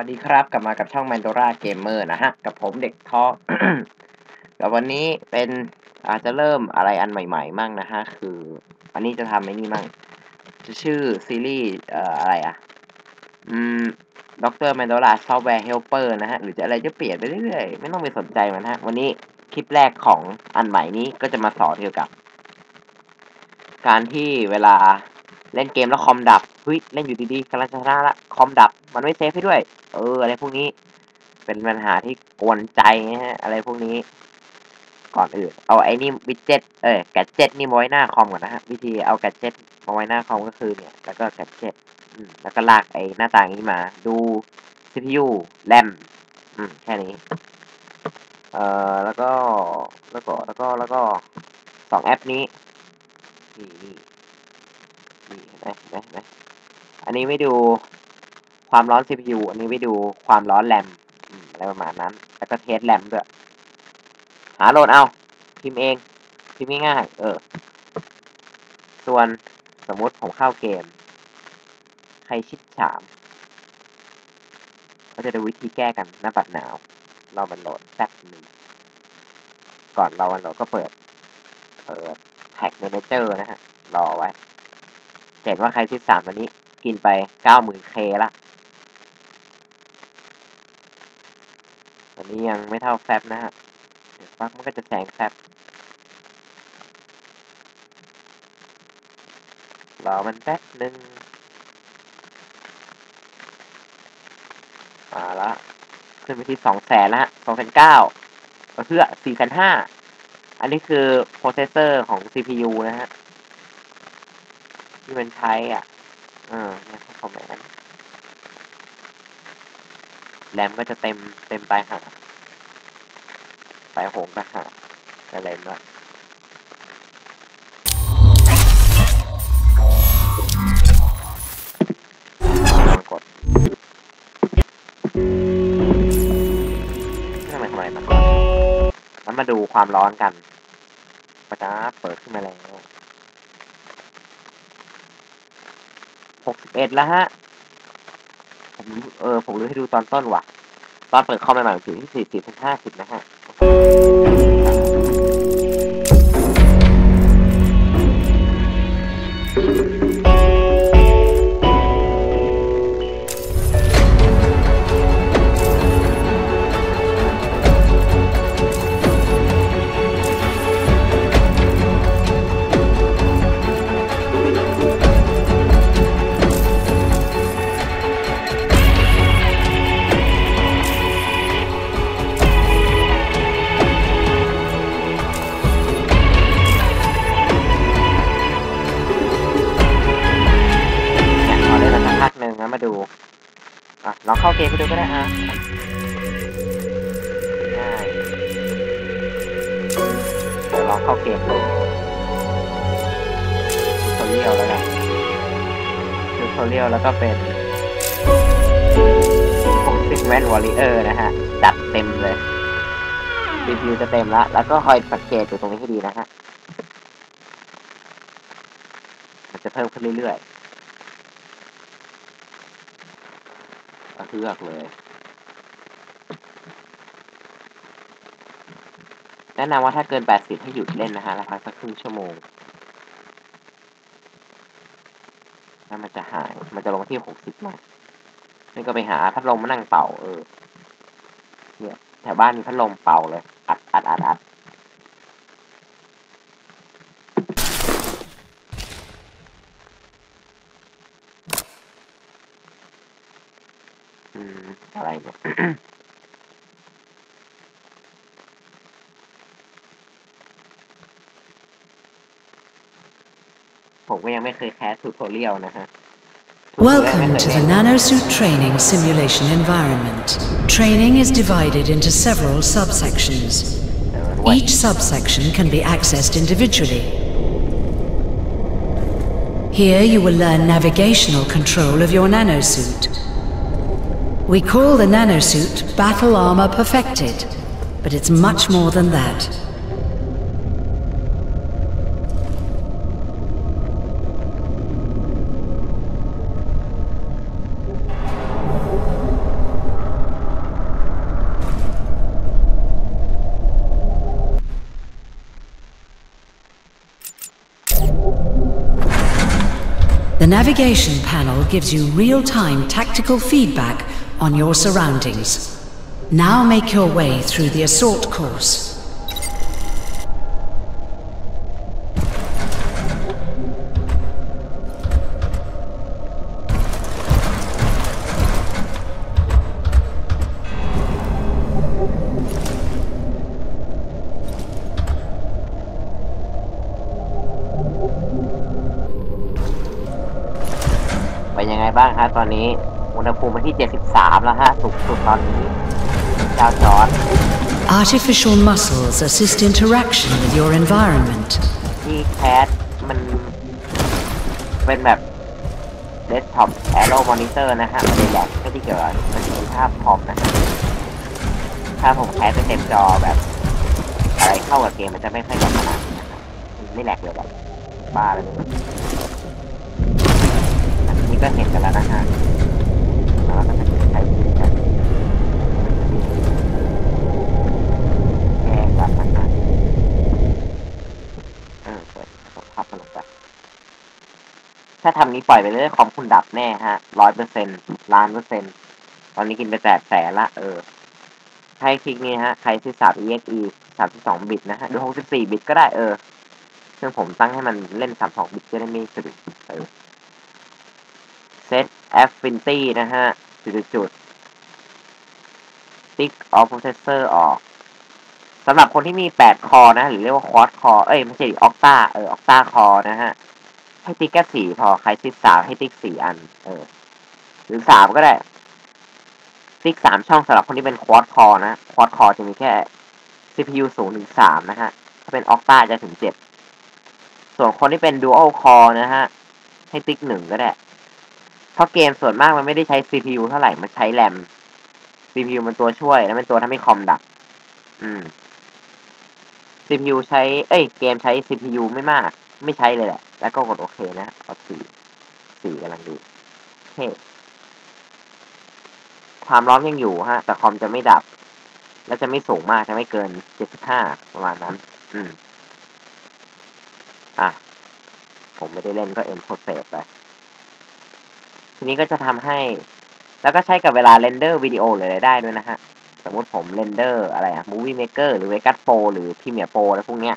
ัสดีครับ กลับมากับช่อง Mandora Gamer นะฮะ กับผมเด็กท้อกับวันนี้เป็นอาจจะเริ่มอะไรอันใหม่ๆมั่งนะฮะ คือวันนี้จะทำไอ้นี่มั่งจะชื่อซีรีส์เอ่ออะไรอะ อืมด็อกเตอร์แมนโดราซอฟต์แวร์เฮลเปอร์นะฮะ หรือจะอะไรจะเปลี่ยนไปเรื่อยๆ ไม่ต้องไปสนใจมันฮะ วันนี้คลิปแรกของอันใหม่นี้ก็จะมาสอนเกี่ยวกับ การที่เวลาเล่นเกมแล้วคอมดับเฮ้ยเล่นอยู่ดีๆกำลังจะชนะละคอมดับมันไม่เซฟให้ด้วย เออ อะไรพวกนี้ เป็นปัญหาที่กวนใจนะฮะ อะไรพวกนี้ ก่อนอื่น เอาไอ้นี่วิดเจ็ต เอ้ยแกดเจ็ตนี่มาไว้หน้าคอมก่อนนะฮะ วิธีเอาแกดเจ็ตมาไว้หน้าคอมก็คือเนี่ย แล้วก็แกดเจ็ตอืมแล้วก็ลากไอ้หน้าต่างนี้มา ดู CPU แรมอืมแค่นี้ เอ่อ แล้วก็ แล้วก็ แล้วก็ แล้วก็สองแอปนี้ นี่นี่นี่ไหมไหมไหมอันนี้ไม่ดู ความร้อน CPU อันนี้ไม่ดูความร้อนแรมอะไรประมาณนั้น แล้วก็เทสแรมด้วย หาโหลดเอา พิมพ์เอง พิมพ์ง่ายๆเออ ส่วนสมมุติผมเข้าเกม ใครชิดฉาม ก็จะดูวิธีแก้กันหน้าบัดหนาว เรามันโหลดแป๊บหนึ่งก่อนเรามันโหลดก็เปิด เปิดแท็กเมนเจอร์นะฮะ รอไว้ เห็นว่าใครที่สามวันนี้กินไปเก้าหมื่นเคละ วันนี้ยังไม่เท่าแฟบนะฮะ เดี๋ยวฟักมันก็จะแซงแฟบรอมันแป๊บหนึ่งมาละขึ้นไปที่สองแสนแล้วฮะสองแสนเก้าเพื่อสี่แสนห้าอันนี้คือโปรเซสเซอร์ของ CPU นะฮะ ที่มันใช้อะ เออเนี่ยคอมแมน แรมก็จะเต็มเต็มปลายหาปลายโหงก็หาอะไรด้วยกดทำไมทำไมมันแล้วมาดูความร้อนกันปะจ้าเปิดขึ้นมาแล้วหกสิบเอ็ดแล้วฮะ ผมเออผมรู้ให้ดูตอนต้นว่ะ ตอนเปิดคอมใหม่ๆอยู่ที่สี่สิบถึงห้าสิบนะฮะ มาดู อะลองเข้าเกมไปดูก็ได้อะง่ายเดี๋ยวลองเข้าเกมดูทูทอเรียลแล้วกันทูทอเรียลแล้วก็เป็นพวกซิกแมนวอริเออร์นะฮะ จัดเต็มเลยรีวิวจะเต็มละแล้วก็คอยสังเกตอยู่ตรงนี้ให้ดีนะฮะ มันจะเพิ่มขึ้นเรื่อยๆ กระเทือกเลย แนะนำว่าถ้าเกิน 80 ให้หยุดเล่นนะฮะ แล้วพักสักครึ่งชั่วโมง แล้วมันจะหาย มันจะลงที่ 60มานี่ก็ไปหาพัดลมมานั่งเป่า เออ เนี่ยแถวบ้านมีพัดลมเป่าเลย อัดอัดอัดอัด อืม อะไรเนี่ย ผมก็ยังไม่เคยแคสทูทอเรียลนะฮะ Welcome to the Nanosuit Training Simulation Environment. Training is divided into several subsections. Each subsection can be accessed individually. Here you will learn navigational control of your nanosuit. We call the nanosuit Battle Armor Perfected, but it's much more than that. The navigation panel gives you real-time tactical feedback on your surroundings. Now make your way through the assault course. เป็นยังไงบ้างฮะตอนนี้อุณหภูมิมาที่ 73 แล้วฮะสูงสุดตอนนี้เจ้าจอร์ด Artificial muscles assist interaction with your environment. ที่แคสมันเป็นแบบเดสก์ท็อปแอโรมอนิเตอร์นะฮะมันเลยแหลกไม่ได้เกี่ยวกับประสิทธิภาพคอมนะฮะถ้าผมแคสไปเต็มจอแบบ อะไรเข้ากับเกมมันจะไม่ค่อยแหลกขนาดนี้นะครับมันไม่แหลกเลยแบบบ้าเลยอันนี้ก็เห็นกันแล้วนะฮะ ถ้าทำนี้ปล่อยไปเรื่อยคอมคุณดับแน่ฮะร้อยเปอร์เซ็นล้านเปอร์เซ็นตอนนี้กินไปแปดแสนละ เออ ให้คลิกนี้ฮะ ใครที่สาม exe สามสิบสองบิตนะฮะหรือหกสิบสี่บิตก็ได้เออซึ่งผมตั้งให้มันเล่นสามสองบิตจะได้ไม่สะดุดเออ set affinity นะฮะ จุดจุด tick off processor ออกสำหรับคนที่มี 8 คอนะ หรือเรียกว่าควอ d คอ เอ้ย ไม่ใช่ออกตาเออออกตาคอนะฮะ ให้ติ๊กแค่สี่พอ ใครติ๊กสามให้ติ๊กสี่อัน เออ หรือสามก็ได้ ติ๊กสามช่องสำหรับคนที่เป็นควอ d คอนะควอ d คอจะมีแค่ CPU สูงถึงสามนะฮะ ถ้าเป็นออกตาจะถึงเจ็ด ส่วนคนที่เป็น dual core นะฮะ ให้ติ๊กหนึ่งก็ได้ เพราะเกมส่วนมากมันไม่ได้ใช้ CPU เท่าไหร่ มันใช้แรม CPU มันตัวช่วย แล้วเป็นตัวทำให้คอมดับ อืม CPU ใช้ เอ้ย เกมใช้ CPU ไม่มาก ไม่ใช้เลยแหละ แล้วก็กดโอเคนะเอาสี่สี่กำลังดีโอเคความร้อนยังอยู่ฮะ แต่คอมจะไม่ดับ และจะไม่สูงมาก จะไม่เกินเจ็ดสิบห้าประมาณนั้น อืม อะ ผมไม่ได้เล่นก็เอ็นโ o รเซสไป ทีนี้ก็จะทำให้ แล้วก็ใช้กับเวลาเรนเดอร์วิดีโอหรืออะไรได้ด้วยนะฮะ สมมติผมเรนเดอร์อะไรอะ Movie Maker หรือ Vegas Pro หรือ Premiere Pro อะไรพวกเนี้ย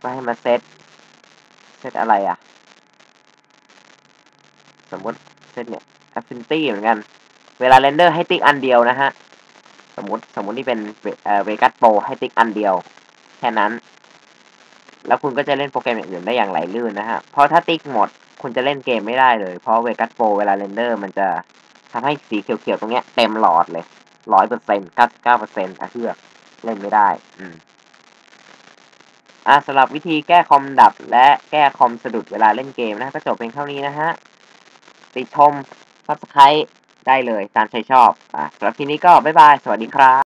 ก็ให้มาเซตเซตอะไรอะสมมติเซตเนี่ย Affinity เหมือนกัน เวลาเรนเดอร์ให้ติ๊กอันเดียวนะฮะ สมมติสมมติที่เป็นเอ่อ Vegas Pro ให้ติ๊กอันเดียว แค่นั้น แล้วคุณก็จะเล่นโปรแกรมอย่างอื่นได้อย่างไหลลื่นนะฮะ เพราะถ้าติ๊กหมด คุณจะเล่นเกมไม่ได้เลย เพราะ Vegas Pro เวลาเรนเดอร์ มันจะทำให้สีเขียวๆตรงเนี้ยเต็มหลอดเลยร้อยเปอร์เซ็นต์เก้าสิบเก้าเปอร์เซ็นต์ะเทือกเล่นไม่ได้ อืมอะสำหรับวิธีแก้คอมดับและแก้คอมสะดุดเวลาเล่นเกมนะก็จบเพียงเท่านี้นะฮะ ติดชม subscribe ได้เลยตามใจชอบอะสำหรับทีนี้ก็บ๊ายบาย สวัสดีครับ